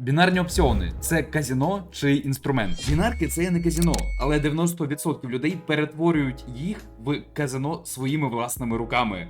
Бінарні опціони це казіно чи інструмент. Бінарки це не казіно, але 90% людей перетворюють їх в казино своїми власними руками.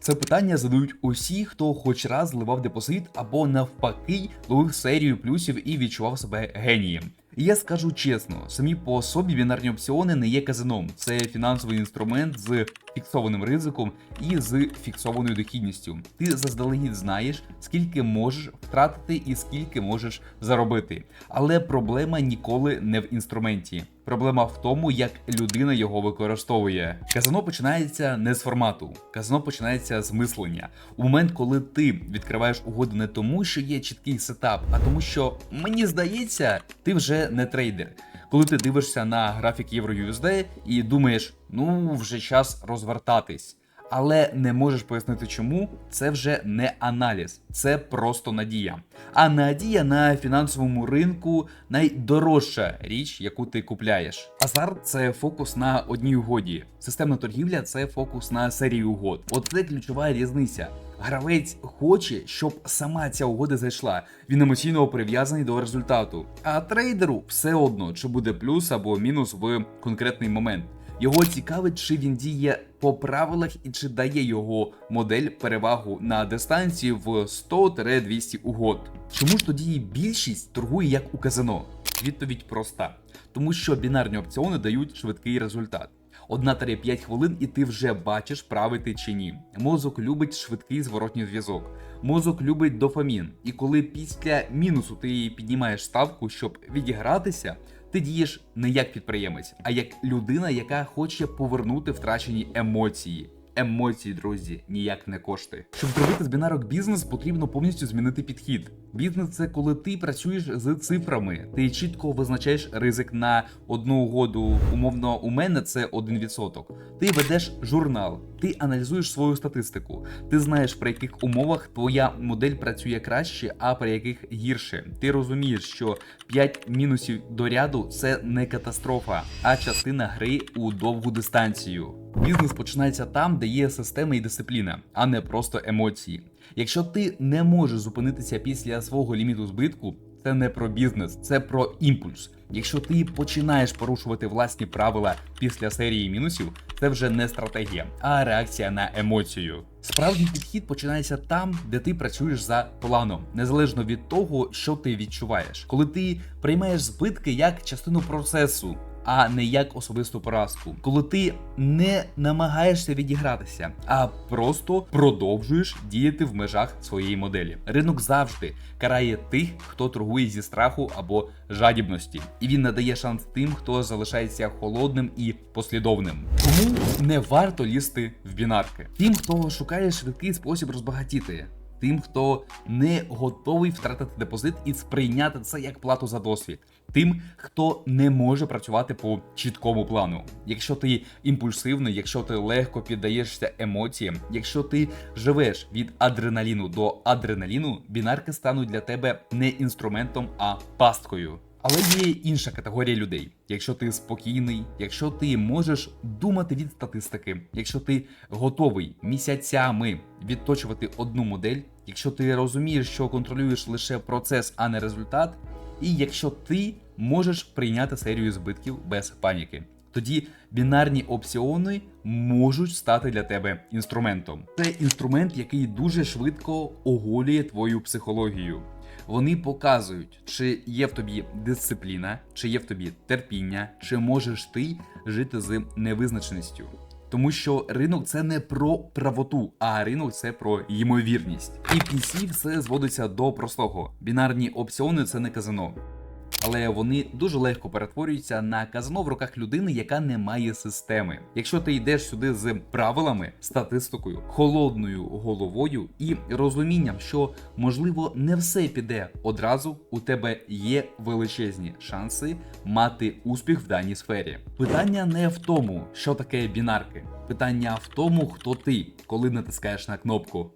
Це питання задають усі, хто хоч раз зливав депозит або навпаки ловив серію плюсів і відчував себе генієм. І я скажу чесно, самі по собі бінарні опціони не є казином. Це фінансовий інструмент з фіксованим ризиком і з фіксованою дохідністю. Ти заздалегідь знаєш, скільки можеш втратити і скільки можеш заробити. Але проблема ніколи не в інструменті. Проблема в тому, як людина його використовує. Казино починається не з формату, казино починається з мислення. У момент, коли ти відкриваєш угоду не тому, що є чіткий сетап, а тому, що мені здається, ти вже не трейдер. Коли ти дивишся на графік Євро-USD і думаєш, ну вже час розвертатись. Але не можеш пояснити, чому це вже не аналіз, це просто надія. А надія на фінансовому ринку найдорожча річ, яку ти купляєш. Азарт це фокус на одній угоді. Системна торгівля це фокус на серії угод. От це ключова різниця. Гравець хоче, щоб сама ця угода зайшла. Він емоційно прив'язаний до результату. А трейдеру все одно, чи буде плюс або мінус в конкретний момент. Його цікавить, чи він діє по правилах і чи дає його модель перевагу на дистанції в 100-200 угод. Чому ж тоді більшість торгує як у казино? Відповідь проста: тому що бінарні опціони дають швидкий результат. 1-5 хвилин, і ти вже бачиш, правий ти чи ні. Мозок любить швидкий зворотній зв'язок. Мозок любить дофамін. І коли після мінусу ти піднімаєш ставку, щоб відігратися, ти дієш не як підприємець, а як людина, яка хоче повернути втрачені емоції. Емоції, друзі, ніяк не кошти. Щоб зробити з бінарок бізнес, потрібно повністю змінити підхід. Бізнес це коли ти працюєш з цифрами, ти чітко визначаєш ризик на одну угоду. Умовно, у мене це 1%. Ти ведеш журнал, ти аналізуєш свою статистику. Ти знаєш, при яких умовах твоя модель працює краще, а при яких гірше. Ти розумієш, що 5 мінусів до ряду це не катастрофа, а частина гри у довгу дистанцію. Бізнес починається там, де є система і дисципліна, а не просто емоції. Якщо ти не можеш зупинитися після свого ліміту збитку, це не про бізнес, це про імпульс. Якщо ти починаєш порушувати власні правила після серії мінусів, це вже не стратегія, а реакція на емоцію. Справжній підхід починається там, де ти працюєш за планом, незалежно від того, що ти відчуваєш. Коли ти приймаєш збитки як частину процесу, а не як особисту поразку, коли ти не намагаєшся відігратися, а просто продовжуєш діяти в межах своєї моделі. Ринок завжди карає тих, хто торгує зі страху або жадібності, і він надає шанс тим, хто залишається холодним і послідовним. Тому не варто лізти в бінарки. Тим, хто шукає швидкий спосіб розбагатіти. Тим, хто не готовий втратити депозит і сприйняти це як плату за досвід, тим, хто не може працювати по чіткому плану. Якщо ти імпульсивний, якщо ти легко піддаєшся емоціям, якщо ти живеш від адреналіну до адреналіну, бінарки стануть для тебе не інструментом, а пасткою. Але є інша категорія людей. Якщо ти спокійний, якщо ти можеш думати від статистики, якщо ти готовий місяцями відточувати одну модель, якщо ти розумієш, що контролюєш лише процес, а не результат, і якщо ти можеш прийняти серію збитків без паніки. Тоді бінарні опціони можуть стати для тебе інструментом. Це інструмент, який дуже швидко оголює твою психологію. Вони показують, чи є в тобі дисципліна, чи є в тобі терпіння, чи можеш ти жити з невизначеністю. Тому що ринок це не про правоту, а ринок це про ймовірність. І в все зводиться до простого: бінарні опціони це не казино. Але вони дуже легко перетворюються на казино в руках людини, яка не має системи. Якщо ти йдеш сюди з правилами, статистикою, холодною головою і розумінням, що можливо не все піде одразу, у тебе є величезні шанси мати успіх в даній сфері. Питання не в тому, що таке бінарки. Питання в тому, хто ти, коли натискаєш на кнопку.